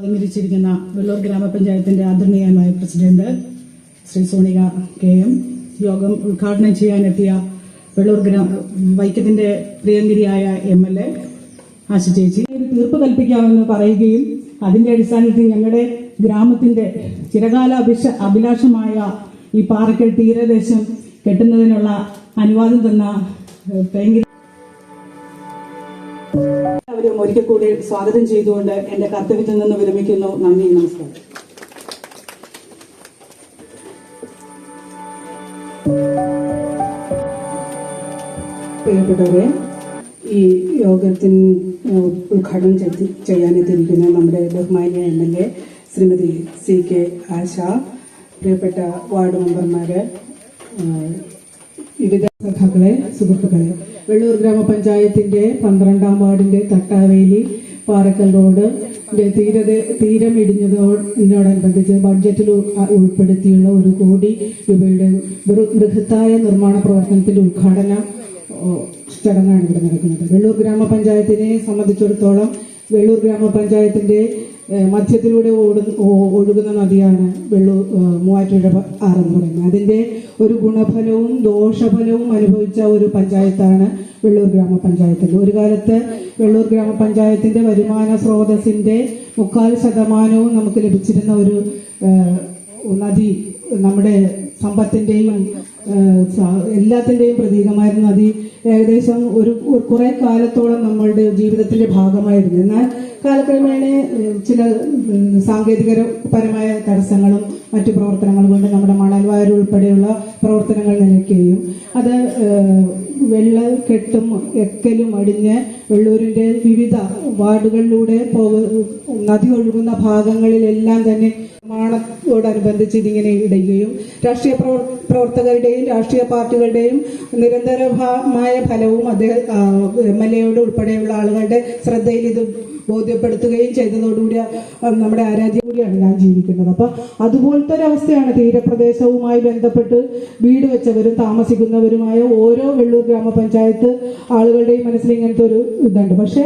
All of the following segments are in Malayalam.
അലങ്കരിച്ചിരിക്കുന്ന വെള്ളൂർ ഗ്രാമപഞ്ചായത്തിന്റെ ആദരണീയമായ president Shri Sonika K M യോഗം ഉദ്ഘാടനം ചെയ്യാനെത്തിയ വെള്ളൂർ ഗ്രാമ വൈക്കത്തിന്റെ പ്രിയങ്കരിയായ എം എൽ എ ആശ ചേച്ചി. ഒരു തീർപ്പ് കൽപ്പിക്കാമെന്ന് പറയുകയും അതിന്റെ അടിസ്ഥാനത്തിൽ ഞങ്ങളുടെ ഗ്രാമത്തിന്റെ ചിരകാല അഭിഷ അഭിലാഷമായ ഈ പാറക്കൽ തീരദേശം കെട്ടുന്നതിനുള്ള അനുവാദം തന്ന എല്ലാവരും ഒരിക്കൽ കൂടി സ്വാഗതം ചെയ്തുകൊണ്ട് എന്റെ കർത്തവ്യത്തിൽ നിന്ന് വിരമിക്കുന്നു. നന്ദി നമസ്കാരം. പ്രിയപ്പെട്ടവരെ ഈ യോഗത്തിൻ ഉദ്ഘാടനം ചെയ്യാനെത്തിയിരിക്കുന്ന നമ്മുടെ ബഹുമാന്യ M L A Shrimati C K Asha പ്രിയപ്പെട്ട വാർഡ് മെമ്പർമാര് വിവിധ സഖാക്കളെ സുഹൃത്തുക്കളെ. വെള്ളൂർ ഗ്രാമപഞ്ചായത്തിന്റെ പന്ത്രണ്ടാം വാർഡിന്റെ തട്ടാവേലി പാറക്കൽ റോഡ് തീരത തീരം ഇടിഞ്ഞതോടനുബന്ധിച്ച് ബഡ്ജറ്റിൽ ഉൾപ്പെടുത്തിയുള്ള ഒരു കോടി രൂപയുടെ ബൃഹത്തായ നിർമ്മാണ പ്രവർത്തനത്തിന്റെ ഉദ്ഘാടന ചടങ്ങാണ് ഇവിടെ നടക്കുന്നത്. വെള്ളൂർ ഗ്രാമപഞ്ചായത്തിനെ സംബന്ധിച്ചിടത്തോളം വെള്ളൂർ ഗ്രാമപഞ്ചായത്തിന്റെ ഏഹ്, മധ്യത്തിലൂടെ ഓടുന്ന ഒഴുകുന്ന നദിയാണ് വെള്ളൂർ മൂവാറ്റുപുഴ ആറെന്ന് പറയുന്നത്. അതിന്റെ ഒരു ഗുണഫലവും ദോഷഫലവും അനുഭവിച്ച ഒരു പഞ്ചായത്താണ് വെള്ളൂർ ഗ്രാമപഞ്ചായത്ത്. ഒരു കാലത്ത് വെള്ളൂർ ഗ്രാമപഞ്ചായത്തിന്റെ വരുമാന സ്രോതസ്സിന്റെ മുക്കാൽ ശതമാനവും നമുക്ക് ലഭിച്ചിരുന്ന ഒരു നദി നമ്മുടെ സമ്പത്തിന്റെയും എല്ലാത്തിന്റെയും പ്രതീകമായിരുന്നു. നദി ഏകദേശം ഒരു കുറെ കാലത്തോളം നമ്മളുടെ ജീവിതത്തിന്റെ ഭാഗമായിരുന്നു. എന്നാൽ കാലക്രമേണ ചില സാങ്കേതിക സാങ്കേതികപരമായ തടസ്സങ്ങളും മറ്റു പ്രവർത്തനങ്ങളും കൊണ്ട് നമ്മുടെ മണൽവായർ ഉൾപ്പെടെയുള്ള പ്രവർത്തനങ്ങൾ നിലയ്ക്കുകയും അത് വെള്ള കെട്ടും എക്കലും അടിഞ്ഞ് വെള്ളൂരിന്റെ വിവിധ വാർഡുകളിലൂടെ നദി ഒഴുകുന്ന ഭാഗങ്ങളിലെല്ലാം തന്നെ നിർമ്മാണത്തോടനുബന്ധിച്ച് ഇതിങ്ങനെ ഇടുകയും രാഷ്ട്രീയ പ്രവർത്തകരുടെയും രാഷ്ട്രീയ പാർട്ടികളുടെയും നിരന്തരമായ ഫലവും അദ്ദേഹം എം എൽ എയോട് ഉൾപ്പെടെയുള്ള ആളുകളുടെ ശ്രദ്ധയിൽ ഇത് ബോധ്യപ്പെടുത്തുകയും ചെയ്തതോടുകൂടി നമ്മുടെ ആരാധ്യ കൂടിയാണ് ഞാൻ ജീവിക്കുന്നത്. അപ്പൊ അതുപോലത്തെ ഒരവസ്ഥയാണ് തീരപ്രദേശവുമായി ബന്ധപ്പെട്ട് വീട് വെച്ചവരും താമസിക്കുന്നവരുമായ ഓരോ വെള്ളൂർ ഗ്രാമപഞ്ചായത്ത് ആളുകളുടെയും മനസ്സിൽ ഇങ്ങനത്തെ ഒരു ഇതുണ്ട്. പക്ഷെ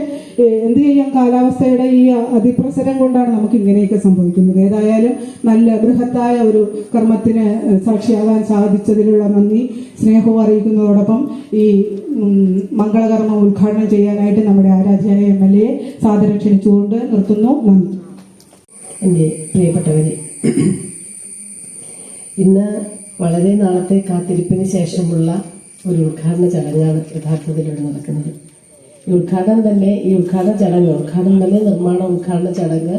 എന്ത് ചെയ്യാം? കാലാവസ്ഥയുടെ ഈ അതിപ്രസരം കൊണ്ടാണ് നമുക്ക് ഇങ്ങനെയൊക്കെ സംഭവിക്കുന്നത്. ഏതായാലും നല്ല ബൃഹത്തായ ഒരു കർമ്മത്തിന് സാക്ഷിയാകാൻ സാധിച്ചതിലുള്ള നന്ദി. സ്നേഹവും അറിയിക്കുന്നതോടൊപ്പം ഈ മംഗളകർമ്മം ഉദ്ഘാടനം ചെയ്യാനായിട്ട് നമ്മുടെ ആരാധ്യായ എം എൽ എ സാദരം ക്ഷണിച്ചുകൊണ്ട് നിർത്തുന്നു. നന്ദി. എന്റെ പ്രിയപ്പെട്ടവരെ ഇന്ന് വളരെ നാളത്തെ കാത്തിരിപ്പിന് ശേഷമുള്ള ഒരു ഉദ്ഘാടന ചടങ്ങാണ് യഥാർത്ഥത്തിൽ ഇവിടെ നടക്കുന്നത്. ഈ ഉദ്ഘാടനം തന്നെ ഈ ഉദ്ഘാടന ചടങ്ങ് ഉദ്ഘാടനം തന്നെ നിർമ്മാണ ഉദ്ഘാടന ചടങ്ങ്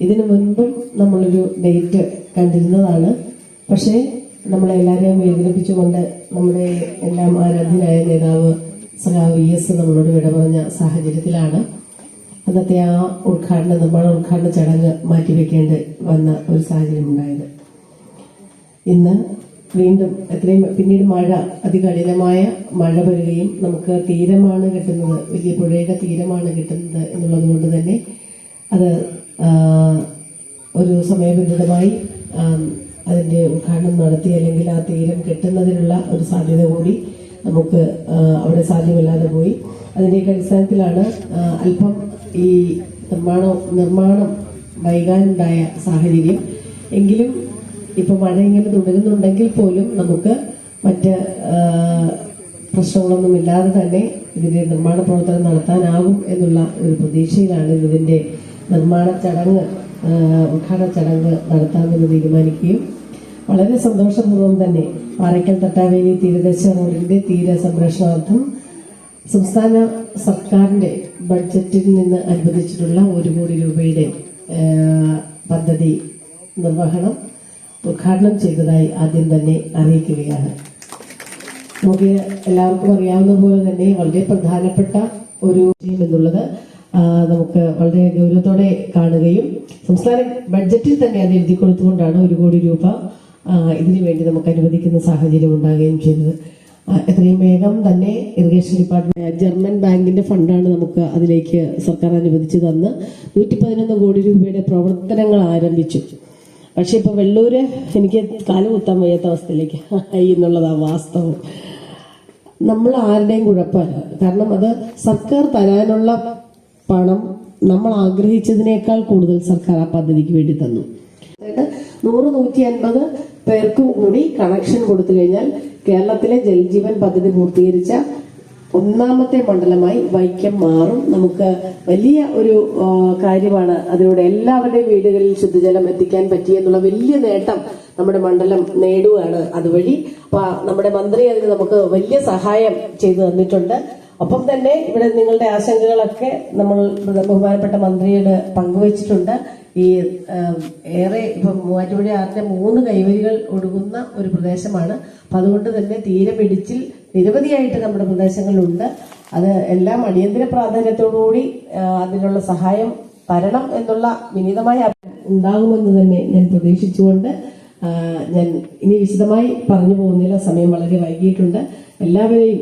ഇതിനു മുൻപും നമ്മളൊരു ഡേറ്റ് കണ്ടിരുന്നതാണ്. പക്ഷേ നമ്മളെല്ലാവരെയും വേദനിപ്പിച്ചുകൊണ്ട് നമ്മുടെ എല്ലാം ആരാധ്യനായ നേതാവ് സഖാവ് വി എസ് നമ്മളോട് വിട പറഞ്ഞ സാഹചര്യത്തിലാണ്. അന്നത്തെ ആ ഉദ്ഘാടന നിർമ്മാണ ഉദ്ഘാടന ചടങ്ങ് മാറ്റിവെക്കേണ്ടി വന്ന ഒരു സാഹചര്യം ഉണ്ടായത്. ഇന്ന് വീണ്ടും എത്രയും പിന്നീട് മഴ അതികഠിനമായ മഴ വരികയും നമുക്ക് തീരമാണ് കിട്ടുന്നത് വലിയ പുഴയുടെ തീരമാണ് കിട്ടുന്നത് എന്നുള്ളത് കൊണ്ട് തന്നെ അത് ഒരു സമയബന്ധിതമായി അതിന്റെ ഉദ്ഘാടനം നടത്തി അല്ലെങ്കിൽ ആ തീരം കെട്ടുന്നതിനുള്ള ഒരു സാധ്യത കൂടി നമുക്ക് അവിടെ സാധ്യമല്ലാതെ പോയി. അതിന്റെയൊക്കെ അടിസ്ഥാനത്തിലാണ് അല്പം ഈ നിർമ്മാണം നിർമ്മാണം വൈകാനുണ്ടായ സാഹചര്യം. എങ്കിലും ഇപ്പോൾ മഴ ഇങ്ങനെ തുടരുന്നുണ്ടെങ്കിൽ പോലും നമുക്ക് മറ്റ് പ്രശ്നങ്ങളൊന്നും ഇല്ലാതെ തന്നെ ഇതിന്റെ നിർമ്മാണ പ്രവർത്തനം നടത്താനാകും എന്നുള്ള ഒരു പ്രതീക്ഷയിലാണ് ഇതിന്റെ നിർമ്മാണ ചടങ്ങ് ഉദ്ഘാടന ചടങ്ങ് നടത്താമെന്ന് തീരുമാനിക്കുകയും വളരെ സന്തോഷപൂർവം തന്നെ പാറയ്ക്കൽ തട്ടാവേലി തീരദേശ റോഡിന്റെ തീര സംരക്ഷണാർത്ഥം സംസ്ഥാന സർക്കാരിന്റെ ബഡ്ജറ്റിൽ നിന്ന് അനുവദിച്ചിട്ടുള്ള ഒരു കോടി രൂപയുടെ പദ്ധതി നിർവഹണം ഉദ്ഘാടനം ചെയ്തതായി ആദ്യം തന്നെ അറിയിക്കുകയാണ്. നമുക്ക് എല്ലാവർക്കും അറിയാവുന്ന പോലെ തന്നെ വളരെ പ്രധാനപ്പെട്ട ഒരു എന്നുള്ളത് നമുക്ക് വളരെ ഗൗരവത്തോടെ കാണുകയും സംസ്ഥാന ബഡ്ജറ്റിൽ തന്നെ അത് എഴുതി കൊടുത്തുകൊണ്ടാണ് ഒരു കോടി രൂപ ഇതിനു വേണ്ടി നമുക്ക് അനുവദിക്കുന്ന സാഹചര്യം ഉണ്ടാകുകയും ചെയ്തത്. എത്രയും വേഗം തന്നെ ഇറിഗേഷൻ ഡിപ്പാർട്ട്മെന്റ് ജർമ്മൻ ബാങ്കിന്റെ ഫണ്ടാണ് നമുക്ക് അതിലേക്ക് സർക്കാർ അനുവദിച്ചു തന്ന് നൂറ്റി പതിനൊന്ന് കോടി രൂപയുടെ പ്രവർത്തനങ്ങൾ ആരംഭിച്ചു. പക്ഷെ ഇപ്പൊ വെള്ളൂര് എനിക്ക് കാലം കുത്താൻ വയ്യാത്ത അവസ്ഥയിലേക്ക് ആയി എന്നുള്ളതാണ് വാസ്തവം. നമ്മൾ ആരുടെയും കുഴപ്പമല്ല. കാരണം അത് സർക്കാർ തരാനുള്ള പണം നമ്മൾ ആഗ്രഹിച്ചതിനേക്കാൾ കൂടുതൽ സർക്കാർ ആ പദ്ധതിക്ക് വേണ്ടി തന്നു. നൂറ് നൂറ്റി അൻപത് പേർക്കും കൂടി കണക്ഷൻ കൊടുത്തു കഴിഞ്ഞാൽ കേരളത്തിലെ ജൽജീവൻ പദ്ധതി പൂർത്തീകരിച്ച ഒന്നാമത്തെ മണ്ഡലമായി വൈക്കം മാറും. നമുക്ക് വലിയ ഒരു കാര്യമാണ് അതിലൂടെ എല്ലാവരുടെയും വീടുകളിൽ ശുദ്ധജലം എത്തിക്കാൻ പറ്റിയെന്നുള്ള വലിയ നേട്ടം നമ്മുടെ മണ്ഡലം നേടുകയാണ് അതുവഴി. നമ്മുടെ മന്ത്രി അതിന് നമുക്ക് വലിയ സഹായം ചെയ്തു തന്നിട്ടുണ്ട്. ഒപ്പം തന്നെ ഇവിടെ നിങ്ങളുടെ ആശങ്കകളൊക്കെ നമ്മൾ ബഹുമാനപ്പെട്ട മന്ത്രിയോട് പങ്കുവച്ചിട്ടുണ്ട്. ഈ ഏറെ ഇപ്പം മൂവാറ്റുപുഴ ആറിന്റെ മൂന്ന് കൈവരികൾ ഒഴുകുന്ന ഒരു പ്രദേശമാണ്. അപ്പൊ അതുകൊണ്ട് തന്നെ തീരമിടിച്ചിൽ നിരവധിയായിട്ട് നമ്മുടെ പ്രദേശങ്ങളിലുണ്ട് അത് എല്ലാം അടിയന്തര പ്രാധാന്യത്തോടുകൂടി അതിനുള്ള സഹായം തരണം എന്നുള്ള വിനീതമായ ഉണ്ടാകുമെന്ന് തന്നെ ഞാൻ പ്രതീക്ഷിച്ചുകൊണ്ട് ഞാൻ ഇനി വിശദമായി പറഞ്ഞു പോകുന്നില്ല സമയം വളരെ വൈകിയിട്ടുണ്ട്. എല്ലാവരെയും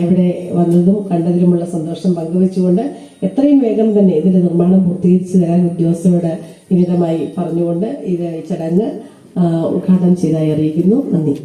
ഇവിടെ വന്നതും കണ്ടതിലുമുള്ള സന്തോഷം പങ്കുവെച്ചുകൊണ്ട് എത്രയും വേഗം തന്നെ ഇതിന്റെ നിർമ്മാണം പൂർത്തീകരിച്ചു തരാൻ ഉദ്യോഗസ്ഥരോട് വിനിതമായി പറഞ്ഞുകൊണ്ട് ഇത് ചടങ്ങ് ഉദ്ഘാടനം ചെയ്തായി അറിയിക്കുന്നു നന്ദി